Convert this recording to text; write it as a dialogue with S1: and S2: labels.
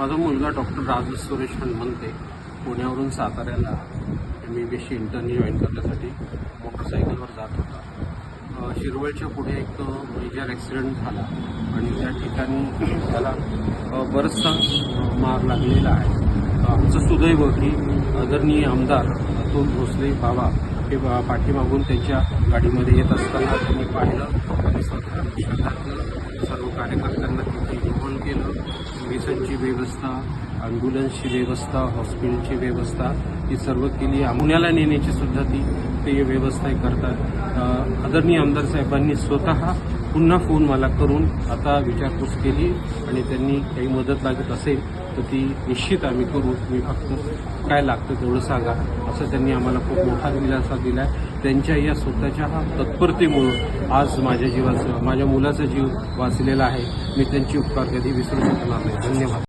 S1: माझा मुलगा डॉक्टर राजू सुरेश हनुमंते पुण्यावरून साताऱ्याला एम बी बी एसची जॉईन करण्यासाठी मोटरसायकलवर जात होता. शिरवळच्या पुढे एक मेजर ॲक्सिडेंट झाला आणि त्या ठिकाणी त्याला बरंचसा बरचसा मार लागलेला आहे. आमचं सुदैव की आदरणीय आमदार अतुल भोसले बाबा हे पाठीमागून त्यांच्या गाडीमध्ये येत असताना त्यांनी पाहिलं आणि स्वतः कार्यकर्त्यांना तिथे इन्व्हॉल्व केलं. मेसनची व्यवस्था ॲम्ब्युलन्सची व्यवस्था हॉस्पिटलची व्यवस्था ही सर्व केली. पुण्याला नेण्याची सुद्धा ती ते व्यवस्था करतात. आदरणीय आमदार साहेबांनी स्वतः पुन्हा फोन मला करून आता विचारपूस केली आणि त्यांनी काही मदत लागत असेल तर ती निश्चित आम्ही करू. तुम्ही फक्त काय लागतं तेवढं सांगा असं त्यांनी आम्हाला खूप मोठा दिलासा दिला आहे त्यांच्या या स्वतःच्या हा तत्परतेमुळं आज माझ्या जीवाचं माझ्या मुलाचा जीव वाचलेला आहे. मी त्यांचे उपकार कधी विसरू शकणार नाही. धन्यवाद.